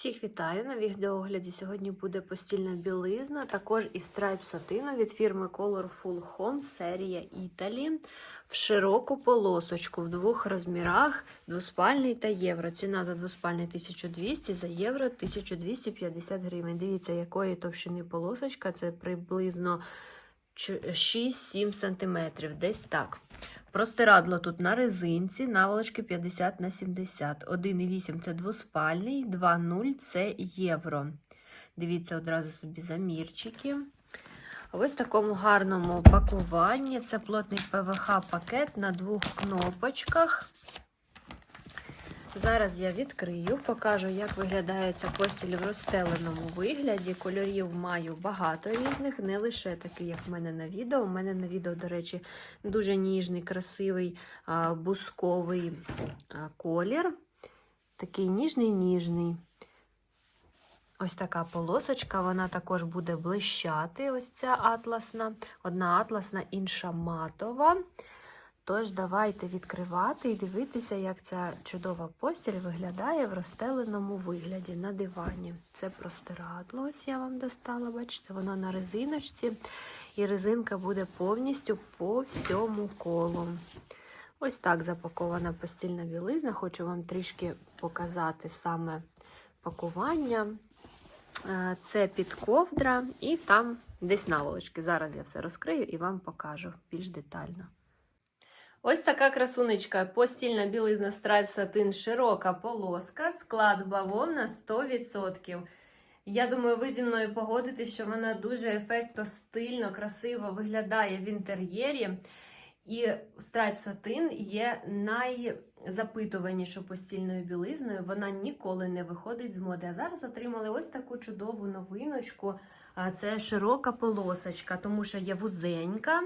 Всіх вітаю на відеоогляді. Сьогодні буде постільна білизна, також і страйп сатину від фірми Colorful Home серія Італі в широку полосочку в двох розмірах двоспальний та євро.Ціна за двоспальний 1200, за євро 1250 гривень. Дивіться, якої товщини полосочка, це приблизно 6-7 см, десь так. Простирадло тут на резинці, наволочки 50 на 70. 1,8 це двоспальний, 2,0 це євро. Дивіться одразу собі замірчики. Ось в такому гарному пакуванні. Це плотний ПВХ-пакет на двох кнопочках. Зараз я відкрию, покажу, як виглядає ця постіль в розстеленому вигляді. Кольорів маю багато різних, не лише такий, як в мене на відео. У мене на відео, до речі, дуже ніжний, красивий бусковий колір. Такий ніжний-ніжний. Ось така полосочка, вона також буде блищати. Ось ця атласна. Одна атласна, інша матова. Тож, давайте відкривати і дивитися, як ця чудова постіль виглядає в розстеленому вигляді на дивані. Це простирадло, ось я вам достала, бачите, воно на резиночці, і резинка буде повністю по всьому колу. Ось так запакована постільна білизна. Хочу вам трішки показати саме пакування. Це підковдра і там десь наволочки. Зараз я все розкрию і вам покажу більш детально. Ось така красунечка, постільна білизна страйп сатин, широка полоска, склад бавовна 100%. Я думаю, ви зі мною погодитесь, що вона дуже ефектно, стильно, красиво виглядає в інтер'єрі. І страйп сатин є найзапитуванішою постільною білизною. Вона ніколи не виходить з моди. А зараз отримали ось таку чудову новиночку. Це широка полосочка, тому що є вузенька,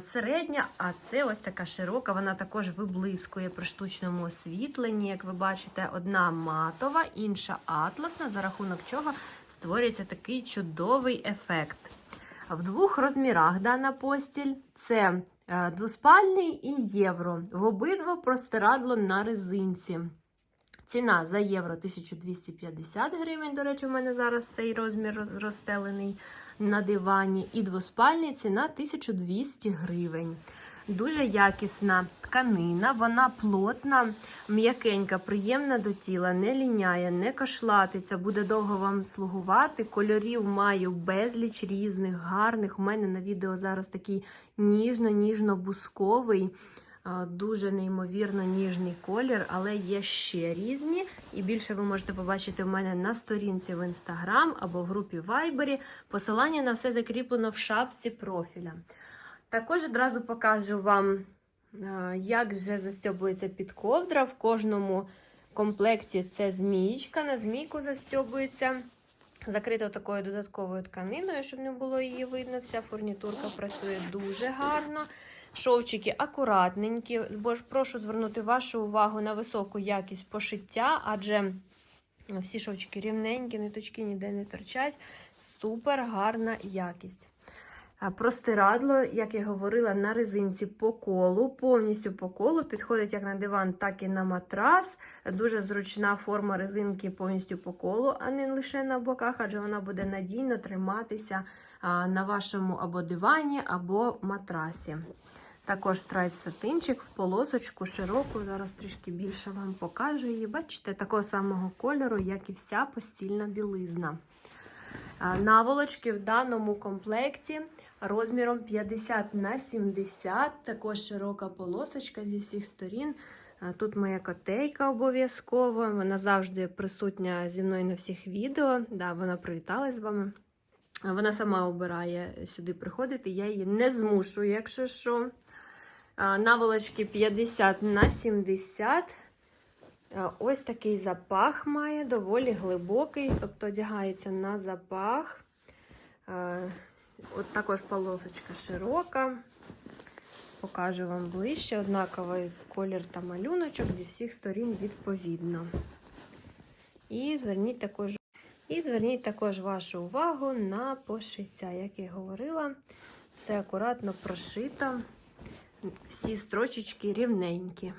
середня, а це ось така широка. Вона також виблискує при штучному освітленні. Як ви бачите, одна матова, інша атласна, за рахунок чого створюється такий чудовий ефект. В двох розмірах дана постіль це двоспальний і євро. В обидва простирадло на резинці. Ціна за євро 1250 гривень. До речі, у мене зараз цей розмір розстелений на дивані. І двоспальний ціна 1200 гривень. Дуже якісна тканина, вона плотна, м'якенька, приємна до тіла, не ліняє, не кашлатиться, буде довго вам слугувати. Кольорів маю безліч різних, гарних. У мене на відео зараз такий ніжно-ніжно-бусковий, дуже неймовірно ніжний колір, але є ще різні. І більше ви можете побачити в мене на сторінці в інстаграм або в групі Вайбері. Посилання на все закріплено в шапці профіля. Також одразу покажу вам, як же застьобується підковдра. В кожному комплекті це змієчка, на змійку застьобується. Закрита такою додатковою тканиною, щоб не було її видно. Вся фурнітурка працює дуже гарно. Шовчики акуратненькі, прошу звернути вашу увагу на високу якість пошиття, адже всі шовчики рівненькі, ниточки ніде не торчать. Супер гарна якість. Простирадло, як я говорила, на резинці по колу, повністю по колу, підходить як на диван, так і на матрас. Дуже зручна форма резинки повністю по колу, а не лише на боках, адже вона буде надійно триматися на вашому або дивані, або матрасі. Також страйт сатинчик в полосочку широку. Зараз трішки більше вам покажу її. Бачите, такого самого кольору, як і вся постільна білизна. Наволочки в даному комплекті розміром 50 на 70, також широка полосочка зі всіх сторін. Тут моя котейка обов'язково. Вона завжди присутня зі мною на всіх відео. Да, Вона привіталась з вами. Вона сама обирає сюди приходити, я її не змушую, якщо що. Наволочки 50 на 70. Ось такий запах має, доволі глибокий, тобто одягається на запах. От також полосочка широка. Покажу вам ближче, однаковий колір та малюночок зі всіх сторін відповідно. І зверніть також і зверніть також вашу увагу на пошиття. Як я говорила, все акуратно прошито, всі строчечки рівненькі.